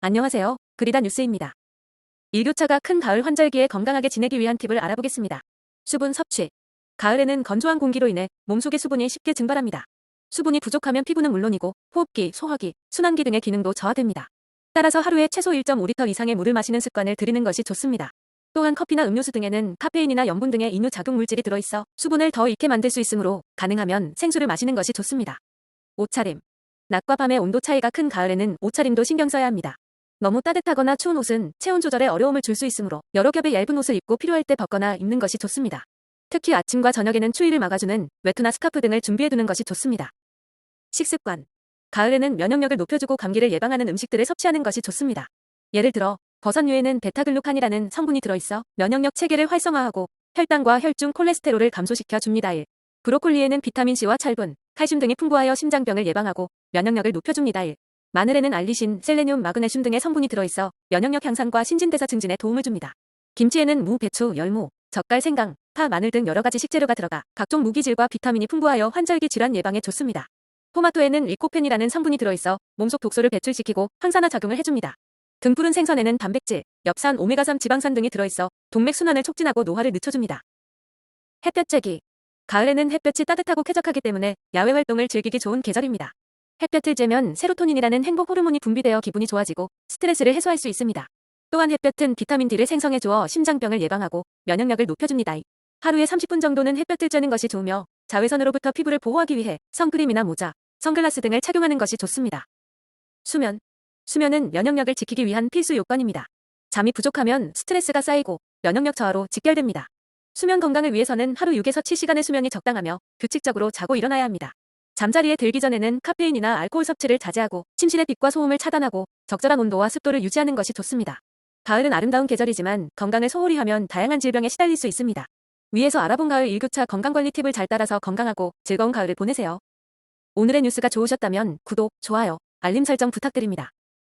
안녕하세요. 그리다 뉴스입니다. 일교차가 큰 가을 환절기에 건강하게 지내기 위한 팁을 알아보겠습니다. 수분 섭취. 가을에는 건조한 공기로 인해 몸속의 수분이 쉽게 증발합니다. 수분이 부족하면 피부는 물론이고 호흡기, 소화기, 순환기 등의 기능도 저하됩니다. 따라서 하루에 최소 1.5리터 이상의 물을 마시는 습관을 들이는 것이 좋습니다. 또한 커피나 음료수 등에는 카페인이나 염분 등의 이뇨 작용 물질이 들어있어 수분을 더 잃게 만들 수 있으므로 가능하면 생수를 마시는 것이 좋습니다. 옷차림. 낮과 밤의 온도 차이가 큰 가을에는 옷차림도 신경 써야 합니다. 너무 따뜻하거나 추운 옷은 체온 조절에 어려움을 줄 수 있으므로 여러 겹의 얇은 옷을 입고 필요할 때 벗거나 입는 것이 좋습니다. 특히 아침과 저녁에는 추위를 막아주는 외투나 스카프 등을 준비해두는 것이 좋습니다. 식습관. 가을에는 면역력을 높여주고 감기를 예방하는 음식들을 섭취하는 것이 좋습니다. 예를 들어 버섯류에는 베타글루칸이라는 성분이 들어있어 면역력 체계를 활성화하고 혈당과 혈중 콜레스테롤을 감소시켜 줍니다. 1. 브로콜리에는 비타민C와 철분, 칼슘 등이 풍부하여 심장병을 예방하고 면역력을 높여줍니다. 1. 마늘에는 알리신, 셀레늄, 마그네슘 등의 성분이 들어있어 면역력 향상과 신진대사 증진에 도움을 줍니다. 김치에는 무, 배추, 열무, 젓갈, 생강, 파, 마늘 등 여러 가지 식재료가 들어가 각종 무기질과 비타민이 풍부하여 환절기 질환 예방에 좋습니다. 토마토에는 리코펜이라는 성분이 들어있어 몸속 독소를 배출시키고 항산화 작용을 해줍니다. 등푸른 생선에는 단백질, 엽산, 오메가3 지방산 등이 들어있어 동맥 순환을 촉진하고 노화를 늦춰줍니다. 햇볕 쬐기. 가을에는 햇볕이 따뜻하고 쾌적하기 때문에 야외 활동을 즐기기 좋은 계절입니다. 햇볕을 쬐면 세로토닌이라는 행복 호르몬이 분비되어 기분이 좋아지고 스트레스를 해소할 수 있습니다. 또한 햇볕은 비타민 D를 생성해 주어 심장병을 예방하고 면역력을 높여줍니다. 하루에 30분 정도는 햇볕을 쬐는 것이 좋으며 자외선으로부터 피부를 보호하기 위해 선크림이나 모자, 선글라스 등을 착용하는 것이 좋습니다. 수면. 수면은 면역력을 지키기 위한 필수 요건입니다. 잠이 부족하면 스트레스가 쌓이고 면역력 저하로 직결됩니다. 수면 건강을 위해서는 하루 6에서 7시간의 수면이 적당하며 규칙적으로 자고 일어나야 합니다. 잠자리에 들기 전에는 카페인이나 알코올 섭취를 자제하고 침실의 빛과 소음을 차단하고 적절한 온도와 습도를 유지하는 것이 좋습니다. 가을은 아름다운 계절이지만 건강을 소홀히 하면 다양한 질병에 시달릴 수 있습니다. 위에서 알아본 가을 일교차 건강관리 팁을 잘 따라서 건강하고 즐거운 가을을 보내세요. 오늘의 뉴스가 좋으셨다면 구독, 좋아요, 알림 설정 부탁드립니다.